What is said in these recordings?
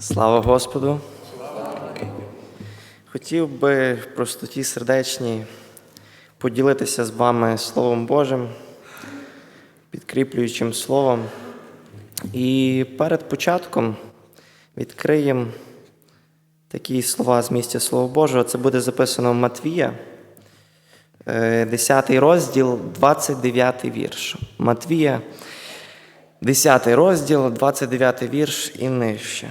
Слава Господу! Хотів би в простоті сердечній поділитися з вами Словом Божим, підкріплюючим Словом. І перед початком відкриємо такі слова з місця Слова Божого. Це буде записано в Матвія, е, 10 розділ, 29 вірш. Матвія, 10 розділ, 29 вірш і нижче.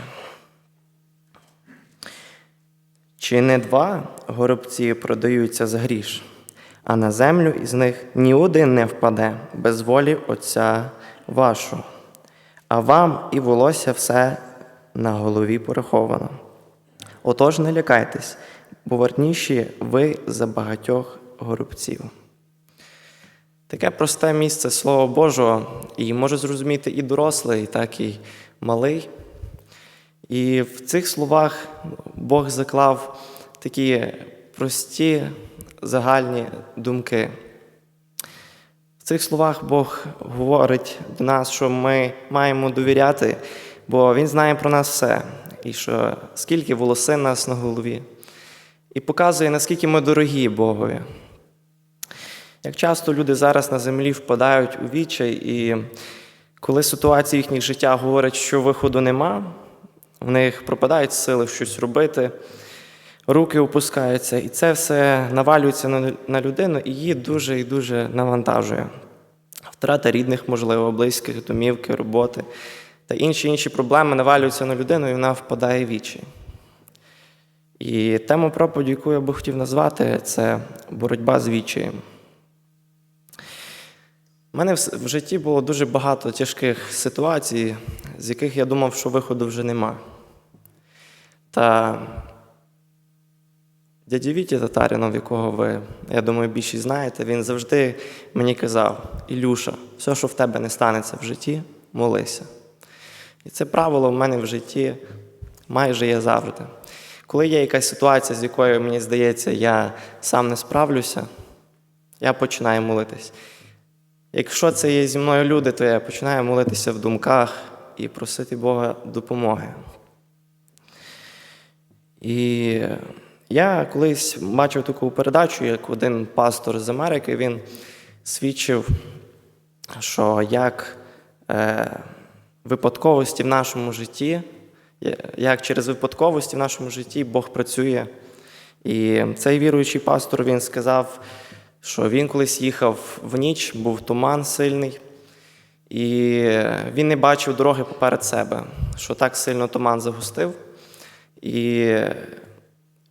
Чи не два горобці продаються за гріш, а на землю із них ні один не впаде без волі Отця вашого, а вам і волосся все на голові пораховано. Отож не лякайтесь, бо вартніші ви за багатьох горобців. Таке просте місце Слова Божого, і може зрозуміти і дорослий, так і малий. І в цих словах Бог заклав такі прості загальні думки. В цих словах Бог говорить до нас, що ми маємо довіряти, бо Він знає про нас все, і що скільки волосин нас на голові, і показує, наскільки ми дорогі Богові. Як часто люди зараз на землі впадають у відчай, і коли ситуація їхніх життя говорить, що виходу нема, в них пропадають сили щось робити, руки опускаються, і це все навалюється на- людину і її дуже і дуже навантажує. Втрата рідних, можливо, близьких, домівки, роботи та інші інші проблеми навалюються на людину, і вона впадає в відчай. І тему проповіді, яку я би хотів назвати, це боротьба з відчаєм. У мене в житті було дуже багато тяжких ситуацій, з яких я думав, що виходу вже нема. Та дяді Віті Татарінов, якого ви, я думаю, більшість знаєте, він завжди мені казав: Ілюша, все, що в тебе не станеться в житті, молися. І це правило в мене в житті майже є завжди. Коли є якась ситуація, з якою мені здається, я сам не справлюся, я починаю молитись. Якщо це є зі мною люди, то я починаю молитися в думках і просити Бога допомоги. І я колись бачив таку передачу, як один пастор з Америки він свідчив, що як е, випадковості в нашому житті, як через випадковості в нашому житті Бог працює. І цей віруючий пастор він сказав, що він колись їхав в ніч, був туман сильний, і він не бачив дороги поперед себе, що так сильно туман загустив. І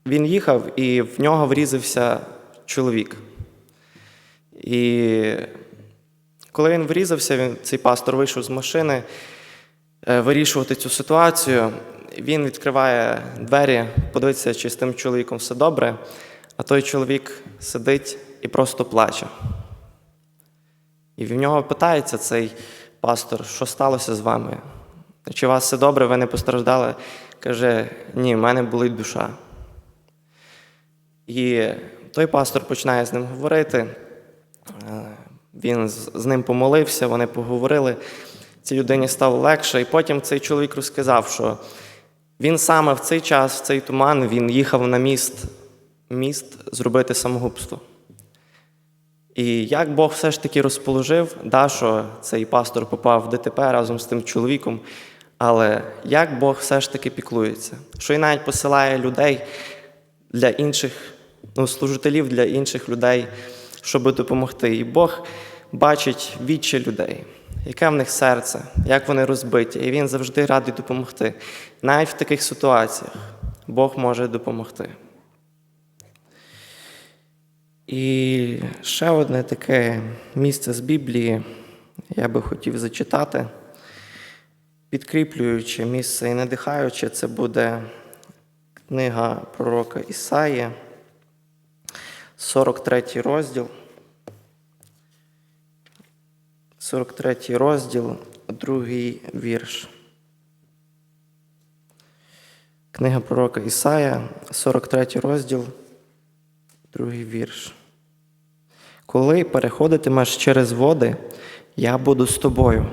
він їхав, і в нього врізався чоловік. І коли він врізався, він, цей пастор вийшов з машини е, вирішувати цю ситуацію. Він відкриває двері, подивиться, чи з тим чоловіком все добре, а той чоловік сидить і просто плаче. І в нього питається цей пастор, що сталося з вами? Чи у вас все добре, ви не постраждали? Каже, ні, в мене болить душа. І той пастор починає з ним говорити. Е, Він з ним помолився, вони поговорили. Цій людині стало легше. І потім цей чоловік розказав, що він саме в цей час, в цей туман, він їхав на міст, міст зробити самогубство. І як Бог все ж таки розположив, да, що цей пастор попав в ДТП разом з тим чоловіком, але як Бог все ж таки піклується, що і навіть посилає людей для інших, ну, служителів для інших людей, щоб допомогти. І Бог бачить вічі людей, яке в них серце, як вони розбиті, і Він завжди радий допомогти. Навіть в таких ситуаціях Бог може допомогти. І ще одне таке місце з Біблії я би хотів зачитати, підкріплюючи місце і надихаючи, це буде книга пророка Ісаї, 43 розділ. 43 розділ, другий вірш. Книга пророка Ісая, 43 розділ, другий вірш. Коли переходитимеш через води, я буду з тобою,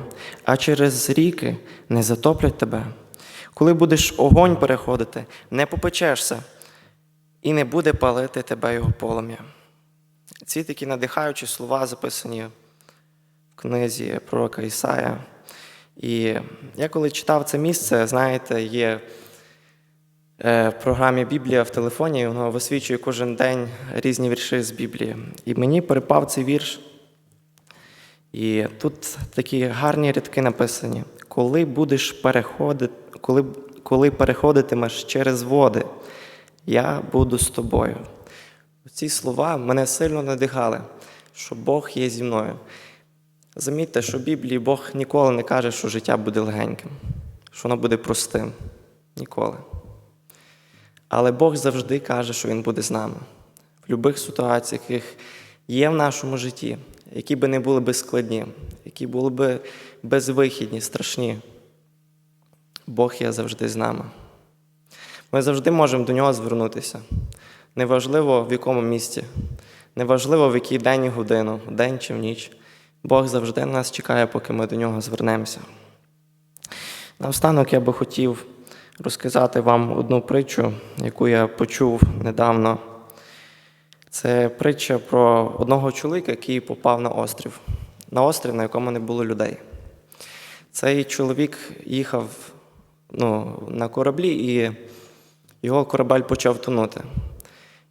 а через ріки не затоплять тебе. Коли будеш огонь переходити, не попечешся, і не буде палити тебе його полум'я. Ці такі надихаючі слова записані в книзі пророка Ісая. І я коли читав це місце, знаєте, є е, в програмі Біблія в телефоні, воно висвічує кожен день різні вірші з Біблії. І мені перепав цей вірш. І тут такі гарні рядки написані: коли будеш переходити, коли, коли переходитимеш через води, я буду з тобою. Ці слова мене сильно надихали, що Бог є зі мною. Замітьте, що в Біблії Бог ніколи не каже, що життя буде легеньким, що воно буде простим. Ніколи. Але Бог завжди каже, що Він буде з нами. В будь-яких ситуаціях, яких є в нашому житті, які би не були би складні, які були би безвихідні, страшні. Бог є завжди з нами. Ми завжди можемо до нього звернутися. Неважливо в якому місці, неважливо в який день і годину, день чи в ніч. Бог завжди нас чекає, поки ми до нього звернемося. Наостанок я би хотів розказати вам одну притчу, яку я почув недавно. Це притча про одного чоловіка, який попав на острів, на острів, на якому не було людей. Цей чоловік їхав ну, на кораблі, і його корабель почав тонути.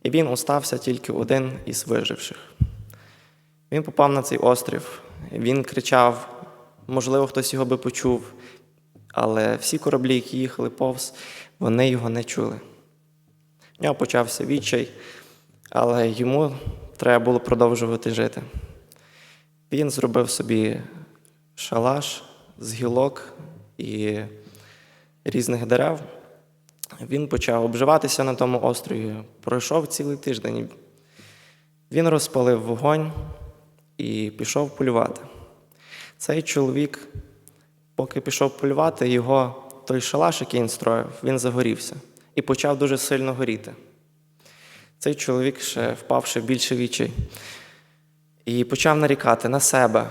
І він остався тільки один із виживших. Він попав на цей острів, він кричав, можливо, хтось його би почув, але всі кораблі, які їхали повз, вони його не чули. В нього почався відчай, але йому треба було продовжувати жити. Він зробив собі шалаш з гілок і різних дерев. Він почав обживатися на тому острові, пройшов цілий тиждень. Він розпалив вогонь і пішов полювати. Цей чоловік, поки пішов полювати, його той шалаш, який він строїв, він загорівся і почав дуже сильно горіти. Цей чоловік, ще впавши більше вічей, і почав нарікати на себе,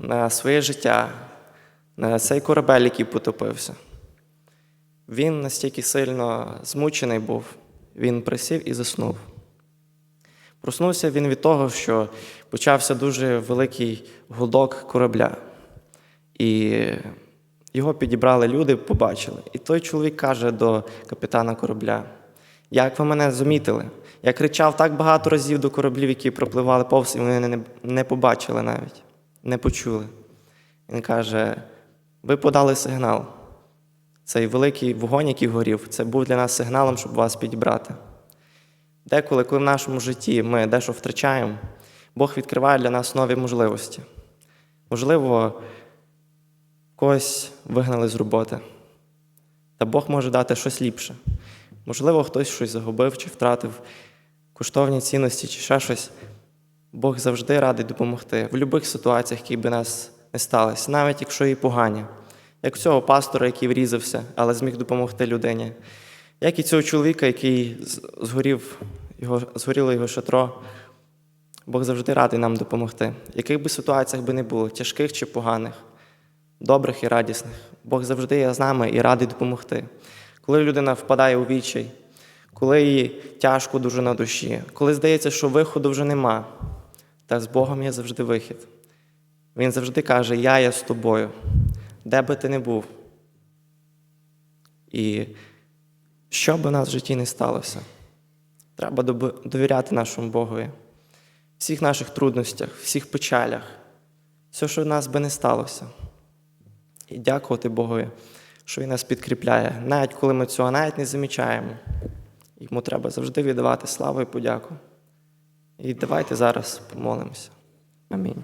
на своє життя, на цей корабель, який потопився. Він настільки сильно змучений був, він присів і заснув. Проснувся він від того, що почався дуже великий гудок корабля. І його підібрали люди, побачили. І той чоловік каже до капітана корабля: Як ви мене замітили? Я кричав так багато разів до кораблів, які пропливали повз, і вони не, не побачили навіть, не почули. Він каже: ви подали сигнал. Цей великий вогонь, який горів, це був для нас сигналом, щоб вас підібрати. Деколи, коли в нашому житті ми дещо втрачаємо, Бог відкриває для нас нові можливості. Можливо, когось вигнали з роботи, та Бог може дати щось ліпше. Можливо, хтось щось загубив чи втратив коштовні цінності чи ще щось. Бог завжди радий допомогти в будь-яких ситуаціях, які би нас не сталося, навіть якщо і погані. Як цього пастора, який врізався, але зміг допомогти людині, як і цього чоловіка, який згорів, його, згоріло його шатро, Бог завжди радий нам допомогти. Яких би ситуаціях би не було, тяжких чи поганих, добрих і радісних, Бог завжди є з нами і радий допомогти. Коли людина впадає у відчай, коли їй тяжко дуже на душі, коли здається, що виходу вже нема, та з Богом є завжди вихід. Він завжди каже: Я є з тобою, де би ти не був. І що би у нас в житті не сталося, треба довіряти нашому Богові. Всіх наших трудностях, всіх печалях, все, що в нас би не сталося. І дякувати Богові, що Він нас підкріпляє, навіть коли ми цього навіть не замічаємо. Йому треба завжди віддавати славу і подяку. І давайте зараз помолимося. Амінь.